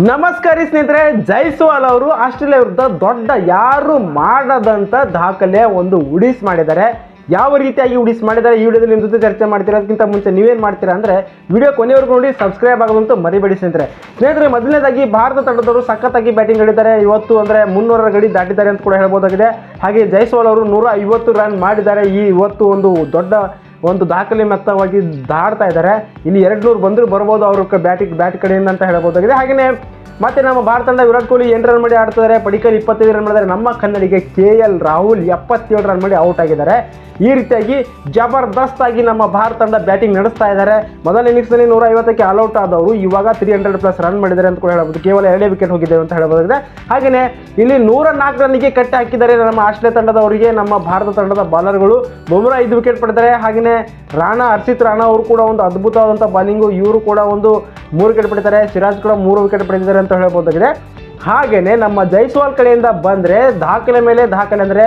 ನಮಸ್ಕಾರ ಸ್ನೇಹಿತರೆ ಜೈಸ್ವಾಲ್ ಅವರು ಆಸ್ಟ್ರೇಲಿಯಾ ವಿರುದ್ಧ ದೊಡ್ಡ ಯಾರು ಮಾಡದಂತ ದಾಖಲೆ ಒಂದು ಉಡಿಸ್ ಮಾಡಿದ್ದಾರೆ. ಯಾವ ರೀತಿಯಾಗಿ ಉಡಿಸ್ ಮಾಡಿದ್ದಾರೆ, ಈ ವಿಡಿಯೋದಲ್ಲಿ ನಿಮ್ಮ ಜೊತೆ ಚರ್ಚೆ ಮಾಡ್ತೀರಾ ಅದಕ್ಕಿಂತ ಮುಂಚೆ ನೀವೇನು ಮಾಡ್ತೀರಾ ಅಂದರೆ ವಿಡಿಯೋ ಕೊನೆವರೆಗೂ ನೋಡಿ ಸಬ್ಸ್ಕ್ರೈಬ್ ಆಗೋದಂತೂ ಮರಿಬೇಡಿ ಸ್ನೇಹಿತರೆ. ಸ್ನೇಹಿತರೆ, ಮೊದಲನೇದಾಗಿ ಭಾರತ ತಂಡದವರು ಸಖತ್ತಾಗಿ ಬ್ಯಾಟಿಂಗ್ ಆಡಿದ್ದಾರೆ ಇವತ್ತು ಅಂದರೆ ಮುನ್ನೂರರ ಗಡಿ ದಾಟಿದ್ದಾರೆ ಅಂತ ಕೂಡ ಹೇಳ್ಬೋದಾಗಿದೆ. ಹಾಗೆ ಜೈಸ್ವಾಲ್ ಅವರು ನೂರ ಐವತ್ತು ರನ್ ಮಾಡಿದ್ದಾರೆ. ಈ ಇವತ್ತು ಒಂದು ದೊಡ್ಡ ಒಂದು ದಾಖಲೆ ಮೆತ್ತವಾಗಿ ದಾಡ್ತಾ ಇದ್ದಾರೆ. ಇಲ್ಲಿ ಎರಡು ನೂರು ಬಂದರೂ ಬರ್ಬೋದು ಅವ್ರ ಬ್ಯಾಟಿಗೆ ಬ್ಯಾಟ್ ಕಡೆಯಿಂದ ಅಂತ ಹೇಳ್ಬೋದಾಗಿದೆ ಹಾಗೆಯೇ ಮತ್ತೆ ನಮ್ಮ ಭಾರತ ತಂಡ ವಿರಾಟ್ ಕೊಹ್ಲಿ ಎಂಟು ರನ್ ಮಾಡಿ ಆಡ್ತಿದ್ದಾರೆ. ಪಡಿಕಲ್ ಇಪ್ಪತ್ತೈದು ರನ್ ಮಾಡಿದ್ದಾರೆ. ನಮ್ಮ ಕನ್ನಡಿಗೆ ಕೆ ಎಲ್ ರಾಹುಲ್ ಎಪ್ಪತ್ತೇಳು ರನ್ ಮಾಡಿ ಔಟ್ ಆಗಿದ್ದಾರೆ. ಈ ರೀತಿಯಾಗಿ ಜಬರ್ದಸ್ತ್ ಆಗಿ ನಮ್ಮ ಭಾರತ ತಂಡ ಬ್ಯಾಟಿಂಗ್ ನಡೆಸ್ತಾ ಇದ್ದಾರೆ. ಮೊದಲ ಇನ್ನಿಂಗ್ಸ್ನಲ್ಲಿ ನೂರ ಐವತ್ತಕ್ಕೆ ಆಲ್ಔಟ್ ಆದವರು ಇವಾಗ ತ್ರೀ ಹಂಡ್ರೆಡ್ ಪ್ಲಸ್ ರನ್ ಮಾಡಿದ್ದಾರೆ ಅಂತ ಕೂಡ ಹೇಳ್ಬೋದು. ಕೇವಲ ಎರಡೇ ವಿಕೆಟ್ ಹೋಗಿದ್ದೇವೆ ಅಂತ ಹೇಳ್ಬೋದಾಗಿದೆ. ಹಾಗೆಯೇ ಇಲ್ಲಿ ನೂರ ನಾಲ್ಕು ರನ್ನಿಗೆ ಕಟ್ಟಿ ಹಾಕಿದ್ದಾರೆ ನಮ್ಮ ಆಸ್ಟ್ರೇಲಿಯಾ ತಂಡದವರಿಗೆ. ನಮ್ಮ ಭಾರತ ತಂಡದ ಬಾಲರ್ಗಳು ನೂರ ಐದು ವಿಕೆಟ್ ಪಡೆದರೆ ಹಾಗೆಯೇ ರಾಣಾ, ಹರ್ಷಿತ್ ರಾಣಾ ಅವರು ಕೂಡ ಒಂದು ಅದ್ಭುತವಾದಂಥ ಬಾಲಿಂಗು ಇವರು ಕೂಡ ಒಂದು ಮೂರು ವಿಕೆಟ್ ಪಡಿತಾರೆ. ಸಿರಾಜ್ ಕೂಡ ಮೂರು ವಿಕೆಟ್ ಪಡೆದಿದ್ದಾರೆ ಅಂತ ಹೇಳ್ಬೋದಾಗಿದೆ. ಹಾಗೆಯೇ ನಮ್ಮ ಜೈಸ್ವಾಲ್ ಕಡೆಯಿಂದ ಬಂದರೆ ದಾಖಲೆ ಮೇಲೆ ದಾಖಲೆ ಅಂದರೆ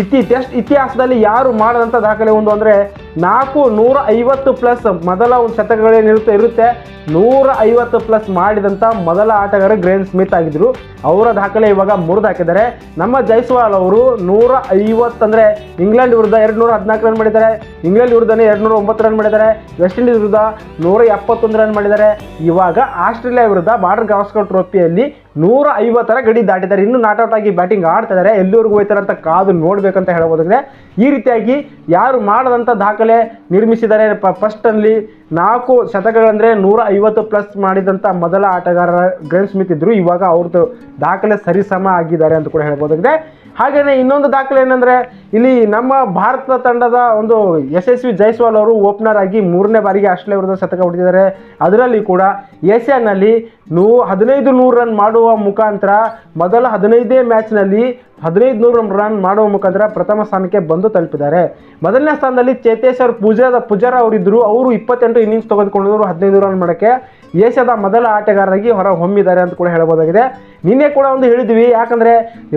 ಇತಿ ಟೆಸ್ಟ್ ಇತಿಹಾಸದಲ್ಲಿ ಯಾರು ಮಾಡದಂಥ ದಾಖಲೆ ಒಂದು ಅಂದರೆ ನಾಲ್ಕು ನೂರ ಐವತ್ತು ಪ್ಲಸ್ ಮೊದಲ ಒಂದು ಶತಕಗಳೇನಿರುತ್ತೆ ಇರುತ್ತೆ ನೂರ ಐವತ್ತು ಪ್ಲಸ್ ಮಾಡಿದಂಥ ಮೊದಲ ಆಟಗಾರ ಗ್ರೇನ್ ಸ್ಮಿತ್ ಆಗಿದ್ದರು ಅವರ ದಾಖಲೆ ಇವಾಗ ಮುರಿದು ಹಾಕಿದ್ದಾರೆ. ನಮ್ಮ ಜೈಸ್ವಾಲ್ ಅವರು ನೂರ ಐವತ್ತಂದರೆ ಇಂಗ್ಲೆಂಡ್ ವಿರುದ್ಧ ಎರಡು ನೂರ ಹದಿನಾಲ್ಕು ರನ್ ಮಾಡಿದ್ದಾರೆ. ಇಂಗ್ಲೆಂಡ್ ವಿರುದ್ಧನೇ ಎರಡು ನೂರ ಒಂಬತ್ತು ರನ್ ಮಾಡಿದ್ದಾರೆ. ವೆಸ್ಟ್ ಇಂಡೀಸ್ ವಿರುದ್ಧ ನೂರ ಎಪ್ಪತ್ತೊಂದು ರನ್ ಮಾಡಿದ್ದಾರೆ. ಇವಾಗ ಆಸ್ಟ್ರೇಲಿಯಾ ವಿರುದ್ಧ ಬಾರ್ಡರ್ ಗಾವಸ್ಕರ್ ಟ್ರೋಫಿಯಲ್ಲಿ ನೂರ ಐವತ್ತರ ಗಡಿ ದಾಟಿದ್ದಾರೆ. ಇನ್ನು ನಾಟ್ ಔಟ್ ಆಗಿ ಬ್ಯಾಟಿಂಗ್ ಆಡ್ತಿದ್ದಾರೆ ಎಲ್ಲಿವರೆಗೂ ಹೋಯ್ತಾರೆ ಅಂತ ಕಾದು ನೋಡಬೇಕಂತ ಹೇಳಬಹುದಾಗಿದೆ ಈ ರೀತಿಯಾಗಿ ಯಾರು ಮಾಡದಂಥ ದಾಖಲೆ ನಿರ್ಮಿಸಿದ್ದಾರೆ. ಫಸ್ಟಲ್ಲಿ ನಾಲ್ಕು ಶತಕಗಳಂದರೆ ನೂರ ಐವತ್ತು ಪ್ಲಸ್ ಮಾಡಿದಂಥ ಮೊದಲ ಆಟಗಾರರ ಗ್ರೇನ್ ಸ್ಮಿತ್ ಇದ್ದರು ಇವಾಗ ಅವ್ರದ್ದು ದಾಖಲೆ ಸರಿಸಮ ಆಗಿದ್ದಾರೆ ಅಂತ ಕೂಡ ಹೇಳ್ಬೋದಾಗಿದೆ ಹಾಗೆಯೇ ಇನ್ನೊಂದು ದಾಖಲೆ ಏನಂದರೆ, ಇಲ್ಲಿ ನಮ್ಮ ಭಾರತ ತಂಡದ ಒಂದು ಯಶಸ್ವಿ ಜೈಸ್ವಾಲ್ ಅವರು ಓಪನರ್ ಆಗಿ ಮೂರನೇ ಬಾರಿಗೆ ಆಸ್ಟ್ರೇಲಿಯಾ ವಿರುದ್ಧ ಶತಕ ಹೊಡೆದಿದ್ದಾರೆ. ಅದರಲ್ಲಿ ಕೂಡ ಏಷ್ಯಾನಲ್ಲಿ ನೂ ಹದಿನೈದು ನೂರು ರನ್ ಮಾಡುವ ಮುಖಾಂತರ, ಮೊದಲ ಹದಿನೈದೇ ಮ್ಯಾಚ್ನಲ್ಲಿ ಹದಿನೈದು ನೂರು ರನ್ ಮಾಡುವ ಮುಖಾಂತರ ಪ್ರಥಮ ಸ್ಥಾನಕ್ಕೆ ಬಂದು ತಲುಪಿದ್ದಾರೆ. ಮೊದಲನೇ ಸ್ಥಾನದಲ್ಲಿ ಚೇತೇಶ್ವರ್ ಪೂಜಾದ ಪೂಜಾರ ಅವರಿದ್ದರು. ಅವರು ಇಪ್ಪತ್ತೆಂಟು ಇನ್ನಿಂಗ್ಸ್ ತೆಗೆದುಕೊಂಡಿದ್ರು ಹದಿನೈದು ರನ್ ಮಾಡೋಕ್ಕೆ ಏಷ್ಯಾದ ಮೊದಲ ಆಟಗಾರರಾಗಿ ಹೊರ ಹೊಮ್ಮಿದ್ದಾರೆ ಅಂತ ಕೂಡ ಹೇಳ್ಬೋದಾಗಿದೆ ನಿನ್ನೆ ಕೂಡ ಒಂದು ಹೇಳಿದ್ವಿ, ಯಾಕಂದರೆ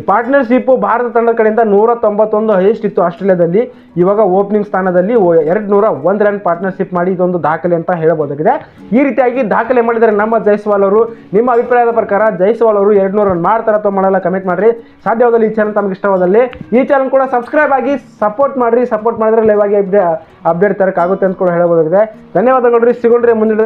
ಪಾರ್ಟ್ನರ್ಶಿಪ್ಪು ಭಾರತ ತಂಡದ ಕಡೆಯಿಂದ ನೂರ ತೊಂಬತ್ತೊಂದು ಹೈಯೆಸ್ಟ್ ಇತ್ತು ಆಸ್ಟ್ರೇಲಿಯಾದಲ್ಲಿ. ಇವಾಗ ಓಪನಿಂಗ್ ಸ್ಥಾನದಲ್ಲಿ ಎರಡು ನೂರ ಒಂದು ರನ್ ಪಾರ್ಟ್ನರ್ಶಿಪ್ ಮಾಡಿ ಇದೊಂದು ದಾಖಲೆ ಅಂತ ಹೇಳ್ಬೋದಾಗಿದೆ ಈ ರೀತಿಯಾಗಿ ದಾಖಲೆ ಮಾಡಿದರೆ ನಮ್ಮ ಜೈಸ್ವಾಲ್ ಅವರು, ನಿಮ್ಮ ಅಭಿಪ್ರಾಯದ ಪ್ರಕಾರ ಜೈಸ್ವಾಲ್ ಅವರು ಎರಡು ನೂರು ರನ್ ಮಾಡ್ತಾರೆ ಅಥವಾ ಮಾಡಲ್ಲ ಕಮೆಂಟ್ ಮಾಡಿರಿ. ಸಾಧ್ಯವಾದಲ್ಲಿ ಈ ಚಾನಲ್ ತಮಗೆ ಇಷ್ಟವಾದಲ್ಲಿ. ಈ ಚಾನಲ್ ಕೂಡ ಸಬ್ಸ್ಕ್ರೈಬ್ ಆಗಿ ಸಪೋರ್ಟ್ ಮಾಡಿರಿ. ಸಪೋರ್ಟ್ ಮಾಡಿದ್ರೆ ಲೈವ್ ಆಗಿ ಅಪ್ಡೇಟ್ ತರಕ್ಕಾಗುತ್ತೆ ಅಂತ ಕೂಡ ಹೇಳ್ಬೋದಾಗಿದೆ ಧನ್ಯವಾದಗಳು ರೀ. ಸಿಗೋಣ್ರಿ ಮುಂದಿನ